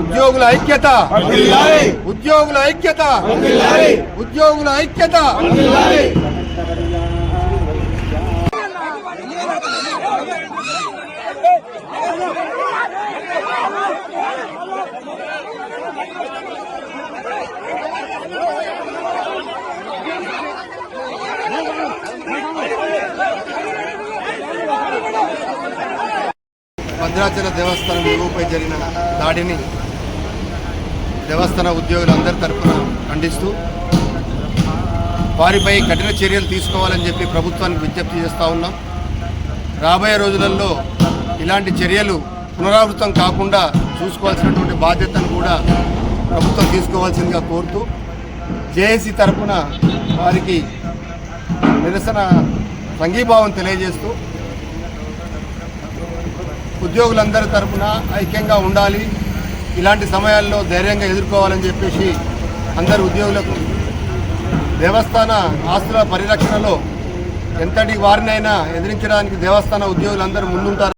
ఉద్యోగుల ఐక్యత. ఉద్యోగుల ఐక్యత. ఉద్యోగుల ఐక్యత. భద్రాచల దేవస్థానం విలువపై జరిగిన దాడిని దేవస్థాన ఉద్యోగులందరి తరఫున ఖండిస్తూ వారిపై కఠిన చర్యలు తీసుకోవాలని చెప్పి ప్రభుత్వానికి విజ్ఞప్తి చేస్తూ ఉన్నాం. రాబోయే రోజులలో ఇలాంటి చర్యలు పునరావృతం కాకుండా చూసుకోవాల్సినటువంటి బాధ్యతను కూడా ప్రభుత్వం తీసుకోవాల్సిందిగా కోరుతూ జేఏసీ తరఫున వారికి నిరసన సంఘీభావం తెలియజేస్తూ ఉద్యోగులందరి తరఫున ఐక్యంగా ఉండాలి. ఇలాంటి సమయాల్లో ధైర్యంగా ఎదుర్కోవాలని చెప్పేసి అందరు ఉద్యోగులకు దేవస్థాన ఆస్తుల పరిరక్షణలో ఎంతటి వారినైనా ఎదిరించడానికి దేవస్థాన ఉద్యోగులందరూ ముందుంటారు.